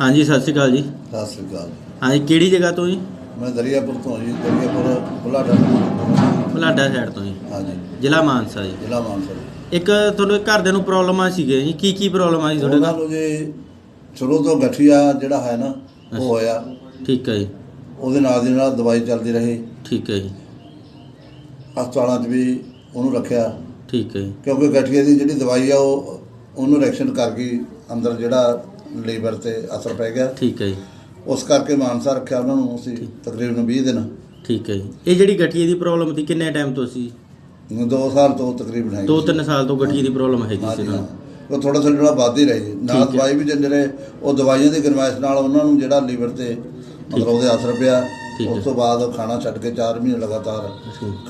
ਹਾਂਜੀ ਸਤਿ ਸ਼੍ਰੀ ਅਕਾਲ ਜੀ। ਸਤਿ ਸ੍ਰੀ ਅਕਾਲ। ਹਾਂਜੀ ਕਿਹੜੀ ਜਗ੍ਹਾ ਤੋਂ ਜੀ? ਮੈਂ ਦਰਿਆਪੁਰ ਤੋਂ ਜੀ ਦਰਿਆਪੁਰ ਬੁਲਾਡਾ ਬਲਾਡਾ ਸਾਈਡ ਤੋਂ ਜੀ। ਹਾਂਜੀ। ਜ਼ਿਲ੍ਹਾ ਮਾਨਸਾ ਜੀ। ਜ਼ਿਲ੍ਹਾ ਮਾਨਸਾ ਇੱਕ ਤੁਹਾਨੂੰ ਘਰਦਿਆਂ ਨੂੰ ਪ੍ਰੋਬਲਮਾਂ ਸੀਗੇ ਜੀ। ਕੀ ਕੀ ਪ੍ਰੋਬਲਮ ਆਈ ਤੁਹਾਡੇ ਉਹਨਾਂ ਨਾਲ? ਨੂੰ ਜੀ ਸ਼ੁਰੂ ਤੋਂ ਗਠੀਆ ਜਿਹੜਾ ਹੈ ਨਾ। ਉਹ ਹੋਇਆ। ਠੀਕ ਹੈ ਜੀ। ਉਹਦੇ ਨਾਲ ਦੀ ਨਾਲ ਦਵਾਈ ਚੱਲਦੀ ਰਹੀ। ਠੀਕ ਹੈ ਜੀ। ਹਸਪਤਾਲਾਂ 'ਚ ਵੀ ਉਹਨੂੰ ਰੱਖਿਆ। ਠੀਕ ਹੈ ਜੀ। ਕਿਉਂਕਿ ਗਠੀਏ ਦੀ ਜਿਹੜੀ ਦਵਾਈ ਆ ਉਹ ਉਹਨੂੰ ਰਿਐਕਸ਼ਨ ਕਰ ਗਈ ਅੰਦਰ ਜਿਹੜਾ ਲੀਵਰ ਤੇ ਅਸਰ ਪੈ ਗਿਆ। ਠੀਕ ਹੈ ਜੀ। ਉਸ ਕਰਕੇ ਮਾਨਸਾ ਰੱਖਿਆ ਉਹਨਾਂ ਨੂੰ ਅਸੀਂ ਤਕਰੀਬਨ 20 ਦਿਨ। ਠੀਕ ਹੈ ਜੀ। ਇਹ ਜਿਹੜੀ ਗਠੀਏ ਦੀ ਪ੍ਰੋਬਲਮ ਸੀ ਕਿੰਨੇ ਟਾਈਮ ਤੋਂ ਸੀ? 2 ਸਾਲ ਤੋਂ ਤਕਰੀਬਨ ਹੈ ਦੋ ਤਿੰਨ ਸਾਲ ਤੋਂ ਗਠੀਏ ਦੀ ਪ੍ਰੋਬਲਮ ਹੈਗੀ ਸੀ ਹਾਂ ਨੂੰ। ਉਹ ਥੋੜਾ ਥੋੜਾ ਜਿਹੜਾ ਵੱਧਦੀ ਰਹੀ ਠੀਕ ਨਾਲ ਹੈ। ਦਵਾਈ ਵੀ ਦਿੰਦੇ ਰਹੇ। ਉਹ ਦਵਾਈਆਂ ਦੀ ਗਰਮਾਇਸ਼ ਨਾਲ ਉਹਨਾਂ ਨੂੰ ਜਿਹੜਾ ਲੀਵਰ ਤੇ ਮਤਲਬ ਉਹਦੇ ਅਸਰ ਪਿਆ। ਹੈ। ਉਸ ਤੋਂ ਬਾਅਦ ਖਾਣਾ ਛੱਡ ਕੇ 4 ਮਹੀਨੇ ਲਗਾਤਾਰ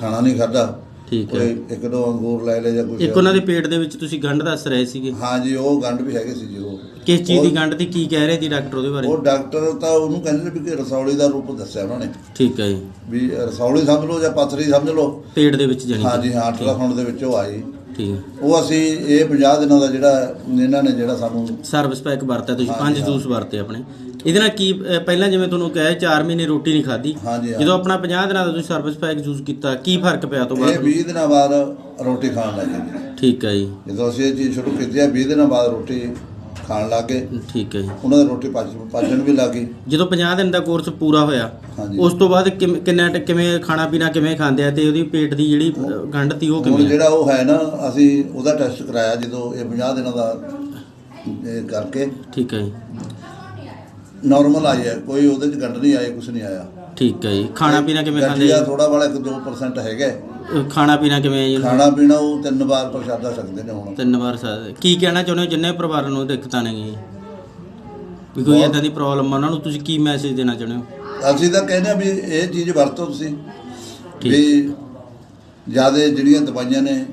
ਖਾਣਾ ਨਹੀਂ ਖਾਦਾ ਠੀਕ ਹੈ। ਕੋਈ ਇੱਕ ਦੋ ਅੰਗੂਰ ਲੈ ਲਏ ਜਾਂ ਕੁਝ ਇੱਕ ਉਹਨਾਂ ਦੇ ਪੇਟ ਦੇ ਵਿੱਚ ਤੁਸੀਂ ਗੰਢ ਦੱਸ ਰਹੇ ਸੀਗੇ? ਹਾਂਜੀ ਉਹ ਗੰਢ ਵੀ ਹੈਗੇ ਸੀ ਜੀ ਉਹ। ਕਿਸ ਚੀਜ਼ ਦੀ ਗੰਢ ਦੀ ਕੀ ਕਹਿ ਰਹੇ ਸੀ ਡਾਕਟਰ ਉਹਦੇ ਬਾਰੇ? ਉਹ ਡਾਕਟਰ ਤਾਂ ਉਹਨੂੰ ਕਹਿੰਦੇ ਨੇ ਵੀ ਕਿ ਰਸੌਲੀ ਦਾ ਰੂਪ ਦੱਸਿਆ ਉਹਨਾਂ ਨੇ। ਠੀਕ ਹੈ ਜੀ। ਵੀ ਰਸੌਲੀ ਸਮਝ ਲਓ ਜਾਂ ਪਥਰੀ ਸਮਝ ਲਓ। ਪੇਟ ਦੇ ਵਿੱਚ ਜਣੀ ਹਾਂਜੀ ਹਾਂ ਅਲਟਰਾਸਾਊਂਡ ਦੇ ਵਿੱਚ ਉਹ ਆਈ। ਠੀਕ। ਹੈ ਉਹ ਅਸੀਂ ਇਹ 50 ਦਿਨਾਂ ਦਾ ਜਿਹੜਾ ਇਹਨਾਂ ਨੇ ਜਿਹੜਾ ਸਾਨੂੰ ਸਰਵਿਸ ਪੈਕ ਵਰਤਿਆ ਤੁਸੀਂ ਪੰਜ ਹਾਂ। ਜੂਸ ਵਰਤੇ ਆਪਣੇ। ਇਹਦੇ ਨਾਲ ਕੀ ਪਹਿਲਾਂ ਜਿਵੇਂ ਤੁਹਾਨੂੰ ਕਿਹਾ 4 ਮਹੀਨੇ ਰੋਟੀ ਨਹੀਂ ਖਾਧੀ। ਹਾਂਜੀ, ਹਾਂ। ਜਦੋਂ ਆਪਣਾ 50 ਦਿਨਾਂ ਦਾ ਤੁਸੀਂ ਸਰਵਿਸ ਪੈਕ ਯੂਜ਼ ਕੀਤਾ ਕੀ ਫ਼ਰਕ ਪਿਆ ਤੋਂ ਇਹ ਬਾਅਦ 20 ਦਿਨਾਂ ਬਾਅਦ ਰੋਟੀ ਖਾਣ ਲੱਗੇ ਜੀ ਠੀਕ ਹੈ ਜੀ। ਜਦੋਂ ਅਸੀਂ ਇਹ ਚੀਜ਼ ਸ਼ੁਰੂ ਕੀਤੀ ਆ 20 ਦਿਨਾਂ ਬਾਅਦ ਰੋਟੀ ਖਾਣ ਲੱਗੇ ਠੀਕ ਹੈ ਜੀ। ਉਹਨਾਂ ਦੀ ਰੋਟੀ ਪਚ ਪਚਣ ਵੀ ਲੱਗੀ ਜਦੋਂ 50 ਦਿਨ ਦਾ ਕੋਰਸ ਪੂਰਾ ਹੋਇਆ ਹਾਂਜੀ। ਉਸ ਤੋਂ ਬਾਅਦ ਕਿੰਨ- ਕਿੰਨਾ ਟ- ਕਿਵੇਂ ਖਾਣਾ ਪੀਣਾ ਕਿਵੇਂ ਖਾਂਦੇ ਆ ਤੇ ਉਹਦੀ ਪੇਟ ਦੀ ਜਿਹੜੀ ਅਹ, ਗੰਢ ਤੀ ਉਹ ਹੁਣ ਕਿਵੇਂ ਆ? ਜਿਹੜਾ ਉਹ ਹੈ ਨਾ ਅਸੀਂ ਉਹਦਾ ਟੈਸਟ ਕਰਾਇਆ ਜਦੋਂ ਇਹ 50 ਦਿਨਾਂ ਦਾ ਇਹ ਕਰਕੇ। ਠੀਕ ਹੈ ਜੀ। ਨਾਰਮਲ ਆਈ ਹੈ ਕੋਈ ਉਹਦੇ ਚ ਗੰਢ ਨਹੀਂ ਆਈ ਕੁਝ ਨਹੀਂ ਆਇਆ। ਠੀਕ ਹੈ ਜੀ। ਖਾਣਾ ਪੀਣਾ ਕਿਵੇਂ ਖਾਂਦੇ ਗਠੀਆ ਆ? ਥੋੜਾ ਵਾਲਾ 1-2% ਹੈਗਾ ਹੈ। ਖਾਣਾ ਪੀਣਾ ਕਿਵੇਂ ਹੈ ਜੀ? ਖਾਣਾ ਪੀਣਾ ਉਹ ਤਿੰਨ ਵਾਰ ਪ੍ਰਸ਼ਾਦਾ ਸਕਦੇ ਨੇ ਹੁਣ। ਤਿੰਨ ਵਾਰ ਸਾ ਕੀ ਕਹਿਣਾ ਚਾਹੁੰਦੇ ਹੋ? ਜਿੰਨੇ ਪਰਿਵਾਰਾਂ ਨੂੰ ਦਿੱਕਤਾਂ ਨੇ ਜੀ? ਵੀ ਕੋਈ ਬਹੁਤ- ਇਦਾਂ ਦੀ ਪ੍ਰੋਬਲਮ ਆ ਉਹਨਾਂ ਨੂੰ ਤੁਸੀਂ ਕੀ ਮੈਸੇਜ ਦੇਣਾ ਚਾਹੁੰਦੇ ਹੋ? ਅਸੀਂ ਤਾਂ ਕਹਿੰਦੇ ਆ ਵੀ ਇਹ ਚੀਜ਼ ਵਰਤੋ ਤੁਸੀਂ। ਠੀਕ। ਵੀ ਜਿਆਦੇ ਜਿਹੜੀਆਂ ਦਵਾਈਆਂ ਨੇ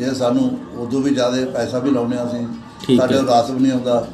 ਇਹ ਸਾਨੂੰ ਉਦੋਂ ਵੀ ਜਿਆਦੇ ਪੈਸਾ ਵੀ ਲਾਉਨੇ ਆ ਅਸੀਂ। ਠੀਕ ਸਾਡੇ ਹੈ। ਰਾਸ ਵੀ ਨਹੀਂ ਆਉਂਦਾ।